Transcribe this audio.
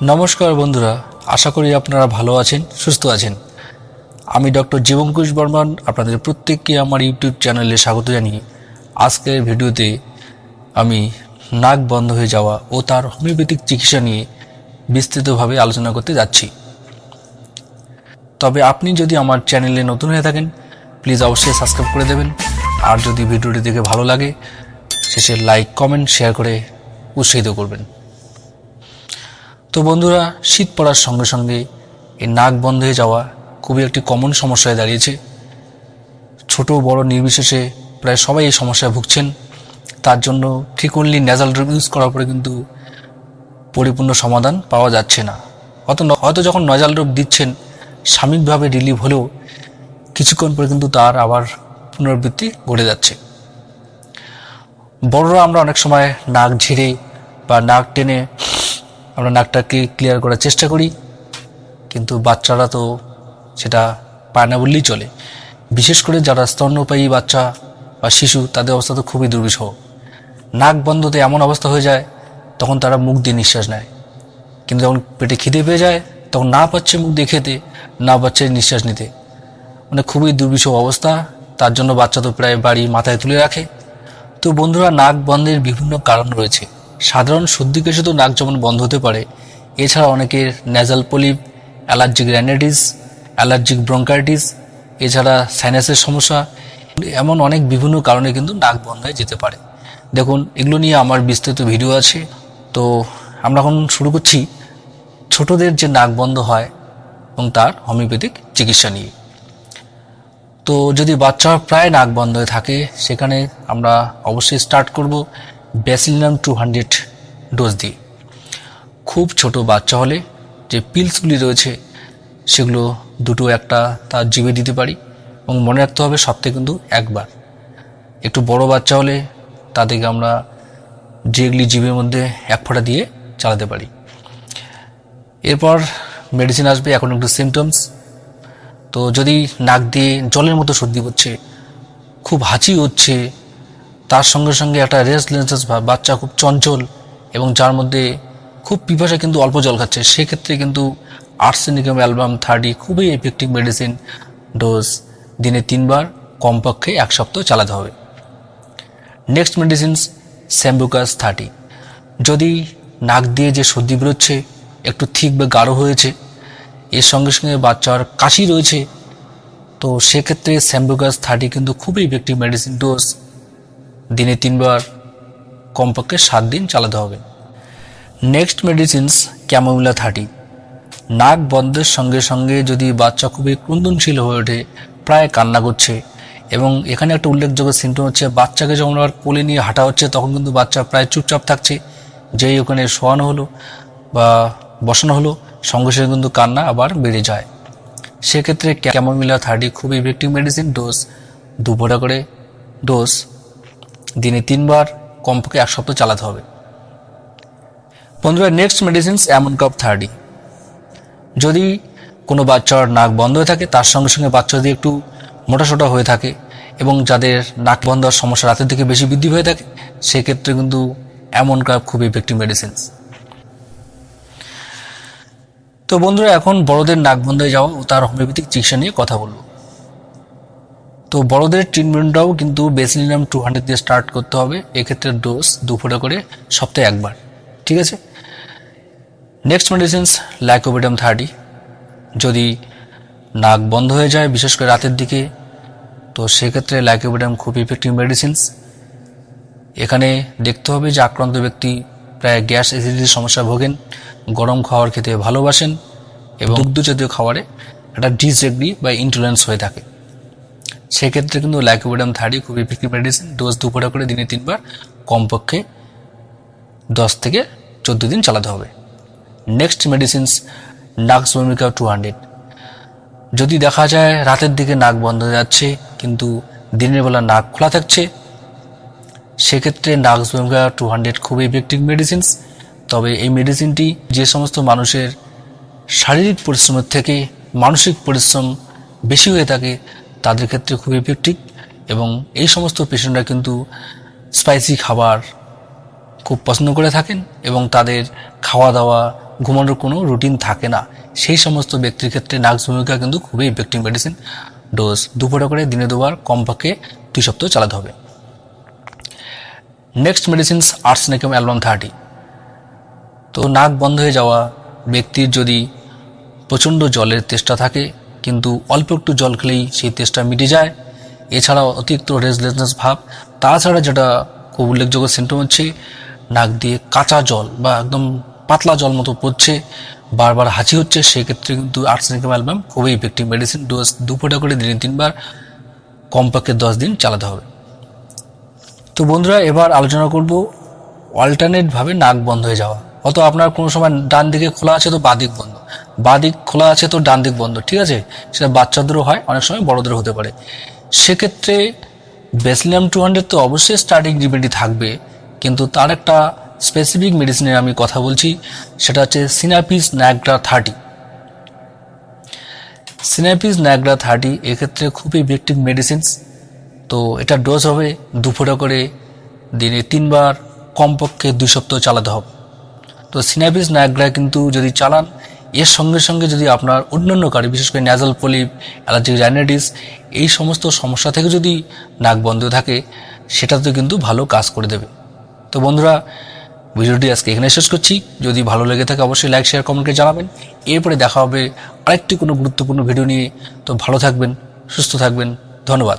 নমস্কার বন্ধুরা, আশা করি আপনারা ভালো আছেন, সুস্থ আছেন। আমি ডক্টর জীবঙ্কুশ বর্মন, আপনাদের প্রত্যেককে আমার ইউটিউব চ্যানেলে স্বাগত জানিয়ে আজকের ভিডিওতে আমি নাক বন্ধ হয়ে যাওয়া ও তার হোমিওপ্যাথিক চিকিৎসা নিয়ে বিস্তৃতভাবে আলোচনা করতে যাচ্ছি। তবে আপনি যদি আমার চ্যানেলে নতুন হয়ে থাকেন, প্লিজ অবশ্যই সাবস্ক্রাইব করে দেবেন। আর যদি ভিডিওটি দেখে ভালো লাগে, শেষে লাইক, কমেন্ট, শেয়ার করে উৎসাহিত করবেন। তো বন্ধুরা, শীত পড়ার সঙ্গে সঙ্গে এই নাক বন্ধ হয়ে যাওয়া খুবই একটি কমন সমস্যায় দাঁড়িয়েছে। ছোট, বড়, নির্বিশেষে প্রায় সবাই এই সমস্যায় ভুগছেন। তার জন্য ফ্রিকুয়েন্টলি ন্যাজাল ড্রপ ইউজ করার পরে কিন্তু পরিপূর্ণ সমাধান পাওয়া যাচ্ছে না। হয়তো হয়তো যখন নজাল ড্রপ দিচ্ছেন, সাময়িকভাবে রিলিভ হলেও কিছুক্ষণ পরে কিন্তু তার আবার পুনরাবৃত্তি ঘটে যাচ্ছে। বড়রা আমরা অনেক সময় নাক ঝিরে বা নাক টেনে আমরা নাকটাকে ক্লিয়ার করার চেষ্টা করি, কিন্তু বাচ্চারা তো সেটা পায় না বললেই চলে। বিশেষ করে যারা স্তন্যপায়ী বাচ্চা বা শিশু, তাদের অবস্থা তো খুবই দুর্বিষহ। নাক বন্ধতে এমন অবস্থা হয়ে যায়, তখন তারা মুখ দিয়ে নিঃশ্বাস নেয়। কিন্তু যখন পেটে খিদে পেয়ে যায়, তখন না পাচ্ছে মুখ দিয়ে খেতে, না পাচ্ছে নিঃশ্বাস নিতে। মানে খুবই দুর্বিষহ অবস্থা, তার জন্য বাচ্চা তো প্রায় বাড়ি মাথায় তুলে রাখে। তো বন্ধুরা, নাক বন্ধের বিভিন্ন কারণ রয়েছে। সাধারণ সর্দিকে শুধু নাক যেমন বন্ধ হতে পারে, এছাড়া অনেকের nasal polyp allergic rhinitis allergic bronchitis এছাড়া সাইনাসের সমস্যা, এমন অনেক বিভিন্ন কারণে কিন্তু নাক বন্ধ হয়ে যেতে পারে। দেখুন, এগুলো নিয়ে আমার বিস্তৃত ভিডিও আছে। তো আমরা এখন শুরু করছি ছোটদের যে নাক বন্ধ হয় এবং তার হোমিওপ্যাথিক চিকিৎসা নিয়ে। তো যদি বাচ্চার প্রায় নাক বন্ধ হয়ে থাকে, সেখানে আমরা অবশ্যই স্টার্ট করব। ব্যাসিলিনাম টু হান্ড্রেড ডোজ দিয়ে খুব ছোট বাচ্চা হলে যে পিলসগুলি রয়েছে, সেগুলো দুটো একটা তার জিভে দিতে পারি এবং মনে রাখতে হবে সপ্তাহে কিন্তু একবার। একটু বড় বাচ্চা হলে তাদেরকে আমরা যেগুলি জিভের মধ্যে এক ফোঁটা দিয়ে চালাতে পারি। এরপর মেডিসিন আসবে, এখন একটু সিমটমস তো যদি নাক দিয়ে জলের মতো সর্দি হচ্ছে খুব হাঁচি হচ্ছে তার সঙ্গে সঙ্গে একটা রেস্টলেন্সেস ভাব বাচ্চা খুব চঞ্চল এবং যার মধ্যে খুব পিপাসা কিন্তু অল্প জল খাচ্ছে। সেক্ষেত্রে কিন্তু আর্সেনিকাম অ্যালবাম থার্টি খুবই এফেক্টিভ মেডিসিন ডোজ দিনে তিনবার, কমপক্ষে এক সপ্তাহ চালাতে হবে। নেক্সট মেডিসিনস স্যাম্বুকাস থার্টি যদি নাক দিয়ে যে সর্দি বেরোচ্ছে, একটু থিক বা গাঢ় হয়েছে, এর সঙ্গে সঙ্গে বাচ্চার কাশি রয়েছে, তো সেক্ষেত্রে স্যাম্বুকাস থার্টি কিন্তু খুবই ইফেক্টিভ মেডিসিন ডোজ দিনে তিনবার কমপক্ষে সাত দিন চালাতে হবে। নেক্সট মেডিসিনস ক্যামোমিলা থার্টি নাক বন্ধের সঙ্গে সঙ্গে যদি বাচ্চা খুবই ক্রন্দনশীল হয়ে ওঠে, প্রায় কান্না করছে এবং এখানে একটা উল্লেখযোগ্য সিমটম হচ্ছে, বাচ্চাকে যখন আবার কোলে নিয়ে হাঁটা হচ্ছে, তখন কিন্তু বাচ্চা প্রায় চুপচাপ থাকছে। যেই ওখানে শোয়ানো হলো বা বসানো হলো, সঙ্গে সঙ্গে কিন্তু কান্না আবার বেড়ে যায়। সেক্ষেত্রে ক্যামোমিলা থার্টি খুব ইফেক্টিভ মেডিসিন ডোজ দুপুরা করে। ডোজ দিনে তিনবার কমপক্ষে এক সপ্তাহ চালাতে হবে। বন্ধুরা নেক্সট মেডিসিনস অ্যামন কাপ থার্টি যদি কোনো বাচ্চার নাক বন্ধ হয়ে থাকে, তার সঙ্গে সঙ্গে বাচ্চা যদি একটু মোটাসোটা হয়ে থাকে এবং যাদের নাক বন্ধ হওয়ার সমস্যা রাতের দিকে বেশি বৃদ্ধি হয়ে থাকে, সেক্ষেত্রে কিন্তু অ্যামন কাপ খুব ইফেক্টিভ মেডিসিনস তো বন্ধুরা, এখন বড়দের নাক বন্ধ হয়ে যাওয়া ও তার হোমিওপ্যাথিক চিকিৎসা নিয়ে কথা বলব। তো বড়দের ট্রিটমেন্টটাও কিন্তু বেসিলিনাম টু হান্ড্রেড দিয়ে স্টার্ট করতে হবে। এক্ষেত্রে ডোজ দু ফোঁটা করে সপ্তাহে একবার। ঠিক আছে? নেক্সট মেডিসিনস ল্যাকোবিটাম থার্টি যদি নাক বন্ধ হয়ে যায়, বিশেষ করে রাতের দিকে, তো সেক্ষেত্রে ল্যাকোবিটাম খুব ইফেক্টিভ মেডিসিনস এখানে দেখতে হবে যে আক্রান্ত ব্যক্তি প্রায় গ্যাস অ্যাসিডিটির সমস্যা ভোগেন, গরম খাবার খেতে ভালোবাসেন এবং দুগ্ধ জাতীয় খাবারে একটা ডিসএগ্রি বা ইন্টুলেন্স হয়ে থাকে। সেক্ষেত্রে কিন্তু ল্যাকোবিডাম থার্টি খুব ইফেক্টিভ মেডিসিন ডোজ দুপুরে করে দিনে তিনবার, কমপক্ষে দশ থেকে চোদ্দ দিন চালাতে হবে। নেক্সট মেডিসিনস নাক্স ভূমিকা টু হান্ড্রেড যদি দেখা যায় রাতের দিকে নাক বন্ধ হয়ে যাচ্ছে, কিন্তু দিনের বেলা নাক খোলা থাকছে, সেক্ষেত্রে নাক্স ভূমিকা টু হান্ড্রেড খুব ইফেক্টিভ মেডিসিনস তবে এই মেডিসিনটি যে সমস্ত মানুষের শারীরিক পরিশ্রমের থেকে মানসিক পরিশ্রম বেশি হয়ে থাকে তাদের ক্ষেত্রে খুব ইফেক্টিভ এবং এই সমস্ত পেশেন্টরা কিন্তু স্পাইসি খাবার খুব পছন্দ করে থাকেন এবং তাদের খাওয়া দাওয়া ঘুমানোর কোনো রুটিন থাকে না। সেই সমস্ত ব্যক্তির ক্ষেত্রে নাক্স ভূমিকা কিন্তু খুবই ইফেক্টিভ মেডিসিন ডোজ দুপুরে করে, দিনে দুবার, কমপক্ষে দুই সপ্তাহ চালাতে হবে। Next medicines arsenicum album thirty তো নাক বন্ধ হয়ে যাওয়া ব্যক্তির যদি প্রচণ্ড জলের তেষ্টা থাকে কিন্তু অল্প একটু জল খেলেই সেই তেষ্টা মিটে যায়। এছাড়াও অতিরিক্ত রেজলেসনেস ভাব। তাছাড়া যেটা খুব উল্লেখযোগ্য সিমটম হচ্ছে, নাক দিয়ে কাঁচা জল বা একদম পাতলা জল মতো পড়ছে, বারবার হাঁচি হচ্ছে, সেক্ষেত্রে কিন্তু আর্সেনিকাম অ্যালবাম খুবই ইফেক্টিভ মেডিসিন ডোজ দুপুরে করে দিনে তিনবার, কমপক্ষে দশ দিন চালাতে হবে। তো বন্ধুরা, এবার আলোচনা করব অল্টারনেটভাবে নাক বন্ধ হয়ে যাওয়া। অত আপনার কোনো সময় ডান দিকে খোলা আছে তো বাদিক বন্ধ। বাদিক খোলা আছে তো ডান দিক বন্ধ, ঠিক আছে? সেটা বাচ্চাদেরও হয়, অনেক সময় বড়দেরও হতে পারে। সেক্ষেত্রে বেসলিয়াম টু হান্ড্রেড তো অবশ্যই স্টার্টিং রিমেডি থাকবে, কিন্তু তার একটা স্পেসিফিক মেডিসিনের আমি কথা বলছি, সেটা হচ্ছে সিনাপিস ন্যাগ্রা থার্টি সিনাপিস ন্যাগ্রা থার্টি এক্ষেত্রে খুবই ইফেক্টিভ মেডিসিনস তো এটা ডোজ হবে দুপুরে করে, দিনে তিনবার, কমপক্ষে দুই সপ্তাহ চালাতে হবে। তো সিনাপিস নায়াগ্রা কিন্তু যদি চালান এর সঙ্গে সঙ্গে যদি আপনার অন্যান্য কারি বিশেষ করে ন্যাজাল পলিপ অ্যালার্জিক রাইনাইটিস এই সমস্ত সমস্যা থেকে যদি নাক বন্ধ থাকে, সেটাতে কিন্তু ভালো কাজ করে দেবে। তো বন্ধুরা, ভিডিওটি আজকে এখানে শেষ করছি। যদি ভালো লেগে থাকে, অবশ্যই লাইক শেয়ার কমেন্টে জানাবেন। এরপরে দেখা হবে আরেকটি কোনো গুরুত্বপূর্ণ ভিডিও নিয়ে। তো ভালো থাকবেন, সুস্থ থাকবেন। ধন্যবাদ।